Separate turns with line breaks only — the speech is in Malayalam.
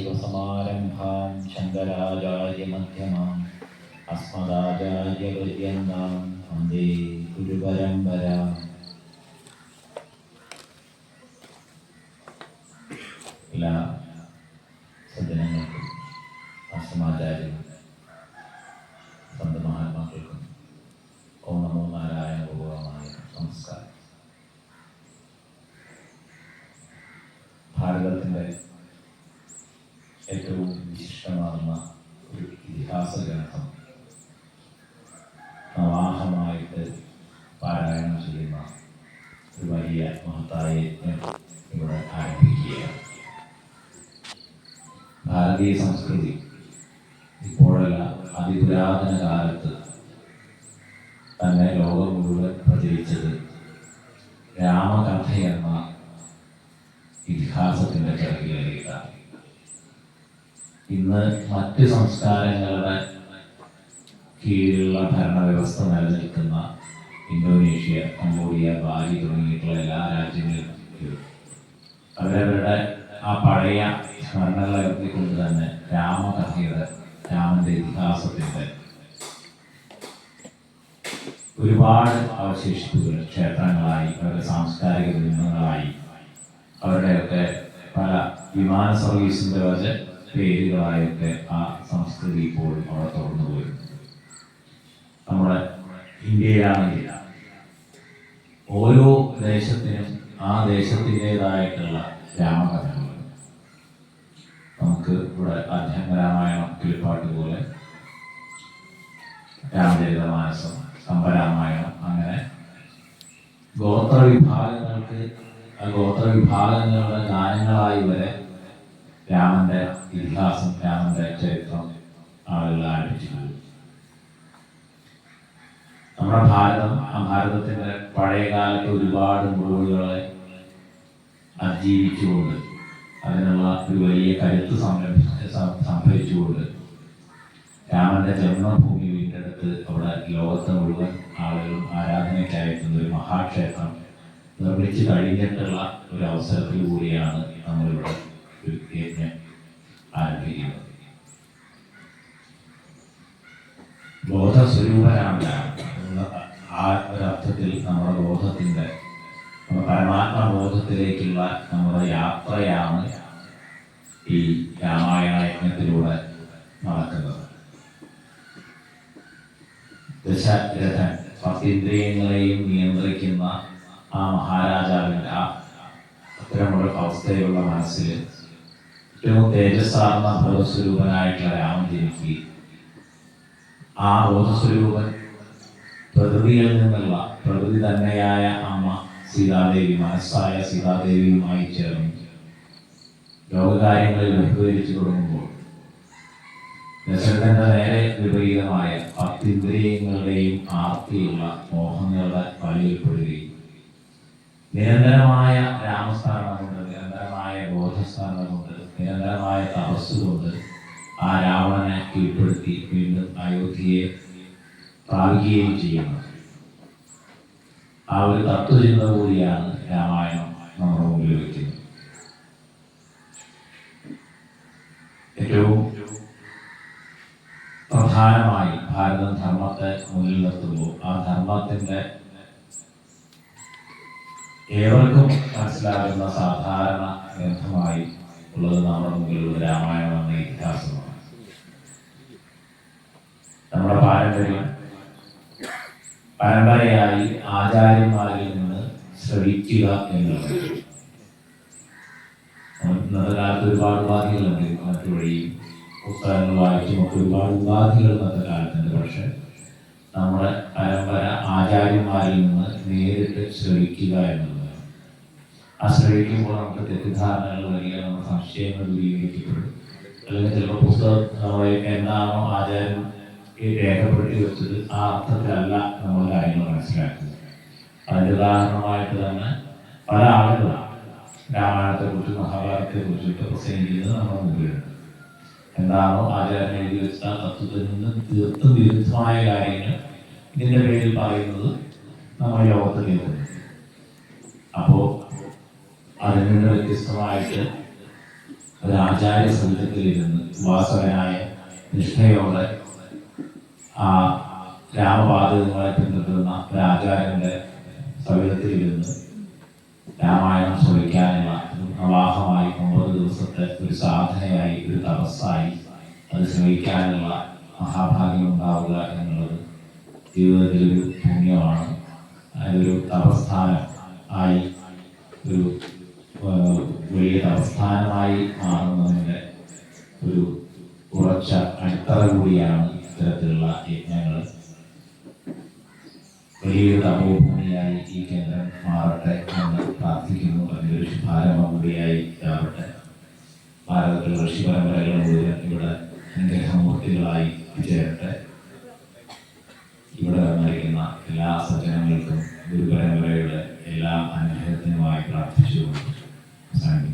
സദാശിവസമാരംഭാം ശങ്കരാചാര്യമധ്യമാം അസ്മദാചാര്യപര്യന്താം വന്ദേ ഗുരുപരമ്പര എല്ലാ സജ്ജനങ്ങൾക്കും അസ്മാചാര്യനും ഭാരതത്തിന്റെ ഏറ്റവും വിശിഷ്ടമാകുന്ന ഒരു ഇതിഹാസ ഗ്രന്ഥം പ്രവാഹമായിട്ട് പാരായണം ചെയ്യുന്ന ഒരു വലിയ മഹത്തായ യജ്ഞം ഇവിടെ ആരംഭിക്കുകയാണ്. ഭാരതീയ സംസ്കൃതി ഇപ്പോഴല്ല അതിപുരാതന കാലത്ത് തന്നെ ലോകം മുഴുവൻ പ്രചരിച്ചത് രാമകഥ എന്ന ഇതിഹാസത്തിന്റെ ചിറകിലേക്കാണ് ഇന്ന് മറ്റ് സംസ്കാരങ്ങളുടെ കീഴിലുള്ള ഭരണവ്യവസ്ഥ നിലനിൽക്കുന്ന ഇന്തോനേഷ്യ കംബോഡിയ ബാലി തുടങ്ങിയിട്ടുള്ള എല്ലാ രാജ്യങ്ങളിലും അവരവരുടെ ആ പഴയ സ്മരണകളെ ഉയർത്തിക്കൊണ്ട് തന്നെ രാമകഥയുടെ രാമന്റെ ഇതിഹാസത്തിന്റെ ഒരുപാട് അവശേഷിപ്പുകൾ ക്ഷേത്രങ്ങളായി അവരുടെ സാംസ്കാരിക ബിംബങ്ങളായി അവരുടെയൊക്കെ പല വിമാന സർവീസിന്റെ വരെ പേരുകളായൊക്കെ ആ സംസ്കൃതി ഇപ്പോഴും അവിടെ തുറന്നു പോയിരുന്നു നമ്മുടെ ഇന്ത്യയിലാണെങ്കിൽ ഓരോ ദേശത്തിനും ആ ദേശത്തിന്റെതായിട്ടുള്ള രാമകഥകൾ. നമുക്ക് ഇവിടെ അധ്യാത്മരാമായണം കിളിപ്പാട്ട് പോലെ രാമചരിതമാനസം കമ്പരാമായണം അങ്ങനെ ഗോത്ര വിഭാഗങ്ങൾക്ക് ആ ഗോത്ര വിഭാഗങ്ങളുടെ ഗാനങ്ങളായി വരെ രാമന്റെ ഇതിഹാസം രാമന്റെ ചരിത്രം ആളുകൾ ആരംഭിച്ചിട്ടുണ്ട്. നമ്മുടെ ഭാരതം ആ ഭാരതത്തിന്റെ പഴയകാലത്ത് ഒരുപാട് മുറിവുകളെ അതിജീവിച്ചുകൊണ്ട് അതിനുള്ള ഒരു വലിയ കരുത്ത് സംരംഭ സംഭവിച്ചുകൊണ്ട് രാമന്റെ ജന്മഭൂമി വീണ്ടെടുത്ത് അവിടെ ലോകത്തെ മുഴുവൻ ആളുകളും ആരാധനയ്ക്കായിരുന്ന ഒരു മഹാക്ഷേത്രം നിർമ്മിച്ചു കഴിഞ്ഞിട്ടുള്ള ഒരു അവസരത്തിൽ കൂടിയാണ് നമ്മളിവിടെ ഒരു യജ്ഞം ആരംഭിക്കുന്നത്. ബോധസ്വരൂപനാണ് എന്ന ആ ഒരർത്ഥത്തിൽ നമ്മുടെ ബോധത്തിന്റെ പരമാത്മ ബോധത്തിലേക്കുള്ള നമ്മുടെ യാത്രയാണ് ഈ രാമായണ യജ്ഞത്തിലൂടെ നടക്കുന്നത്. ദശരഥൻ പത്തിന്ദ്രിയങ്ങളെയും നിയന്ത്രിക്കുന്ന ആ മഹാരാജാവിന്റെ ആ അത്തരമുള്ള അവസ്ഥയിലുള്ള മനസ്സിൽ ഏറ്റവും തേജസ്സാർന്ന ഭഗവസ്വരൂപനായിട്ടുള്ള രാമൻ ജനിക്കുകയും ആ ബോധസ്വരൂപൻ പ്രകൃതിയിൽ നിന്നുള്ള പ്രകൃതി തന്നെയായ അമ്മ സീതാദേവി മനസ്സായ സീതാദേവിയുമായി ചേർന്ന് ലോകകാര്യങ്ങളിൽ ബഹുകരിച്ചു തുടങ്ങുമ്പോൾ ദശരഥന്റെ നേരെ വിപരീതമായ പത്തിന്ദ്രിയങ്ങളുടെയും ആർത്തിയുള്ള മോഹങ്ങളുടെ വലയിൽപ്പെടുകയും നിരന്തരമായ രാമസ്ഥാനമുണ്ട് കൊണ്ട് നിരന്തരമായ ബോധസ്ഥാനമുണ്ട് കൊണ്ട് നിരന്തരമായ തപസ് കൊണ്ട് ആ രാവണനെ കീഴ്പ്പെടുത്തി വീണ്ടും അയോധ്യയെ പ്രാപിക്കുകയും ചെയ്യുന്നു. ആ ഒരു തത്വചിന്ത കൂടിയാണ് രാമായണം നമ്മുടെ മുമ്പിൽ വയ്ക്കുന്നത് ഏറ്റവും പ്രധാനമായി ഭാരതം ധർമ്മത്തെ മുന്നിൽ നിർത്തുമ്പോൾ ആ ധർമ്മത്തിന്റെ ഏവർക്കും മനസ്സിലാകുന്ന സാധാരണ ഗ്രന്ഥമായി ഉള്ളത് നമ്മുടെ മുമ്പിലുള്ള രാമായണം എന്ന ഇതിഹാസമാണ്. നമ്മുടെ പാരമ്പര്യം പരമ്പരയായി ആചാര്യന്മാരിൽ നിന്ന് ശ്രവിക്കുക എന്നുള്ളത്. ഇന്നത്തെ കാലത്ത് ഒരുപാട് ഉപാധികളുണ്ട്. മറ്റു വഴിയും പുസ്തകങ്ങൾ വായിച്ചും ഒക്കെ ഒരുപാട് ഉപാധികൾ ഇന്നത്തെ കാലത്തുണ്ട്. പക്ഷെ നമ്മുടെ പരമ്പര ആചാര്യന്മാരിൽ നിന്ന് നേരിട്ട് ശ്രവിക്കുക എന്നുള്ളതാണ് ആ ശ്രവിക്കുമ്പോൾ നമുക്ക് തെറ്റിദ്ധാരണകൾ വരിക നമ്മുടെ സംശയങ്ങൾ ദൂരീകരിക്കപ്പെടും. അല്ലെങ്കിൽ ചിലപ്പോൾ പുസ്തകം എന്താണോ ആചാരം രേഖപ്പെടുത്തി വെച്ചത് ആ അർത്ഥത്തിലല്ല നമ്മൾ കാര്യങ്ങൾ മനസ്സിലാക്കുന്നത്. അതിന്റെ ഉദാഹരണമായിട്ട് തന്നെ പല ആളുകളും രാമായണത്തെ കുറിച്ച് മഹാഭാരതത്തെ കുറിച്ചൊക്കെ പ്രസംഗിക്കുന്നത് നമ്മുടെ മുമ്പിലുണ്ട്. എന്താണോ ആചാരം എഴുതി വെച്ച തത്വത്തിൽ നിന്ന് തീർത്തും വിരുദ്ധമായ കാര്യങ്ങൾ ഇതിന്റെ പേരിൽ പറയുന്നത് നമ്മൾ ലോകത്തിൽ അപ്പോൾ അതിൽ വ്യത്യസ്തമായിട്ട് ഒരു ആചാര്യ സംഘത്തിലിരുന്ന് ഉപാസകനായ നിഷ്ഠയോടെ ആ രാമപാതകങ്ങളെ പിന്തുടരുന്ന ഒരു ആചാര്യന്റെ സവിധത്തിലിരുന്ന് രാമായണം ശ്രമിക്കാനുള്ള പ്രവാഹമായി ഒമ്പത് ദിവസത്തെ ഒരു സാധനയായി ഒരു തപസ്സായി അത് ശ്രമിക്കാനുള്ള മഹാഭാഗ്യം ഉണ്ടാവുക എന്നുള്ളത് ജീവിതത്തിൽ ഒരു പുണ്യമാണ്. അതൊരു തപസ്ഥാനം ആയി ഒരു ആ, അവസ്ഥാനമായി മാറുന്നതിന്റെ ഒരു ഉറച്ച അടിത്തറ കൂടിയാണ് ഇത്തരത്തിലുള്ള യജ്ഞങ്ങൾ. വലിയൊരു തപോഭൂമിയായി ഈ കേന്ദ്രം മാറട്ടെ എന്ന് പ്രാർത്ഥിക്കുന്നു. അതിലൊരു ശുഭാരംഭം കൂടിയായി ആവട്ടെ ഭാരതത്തിലെ ഋഷി പരമ്പരകൾ മുഴുവൻ ഇവിടെ അനുഗ്രഹമൂർത്തികളായി ചേരട്ടെ ഇവിടെ വന്നിരിക്കുന്ന എല്ലാ സജ്ജനങ്ങൾക്കും ഗുരുപരമ്പരയുടെ എല്ലാ അനുഗ്രഹത്തിനുമായി പ്രാർത്ഥിച്ചുകൊണ്ട് Sorry.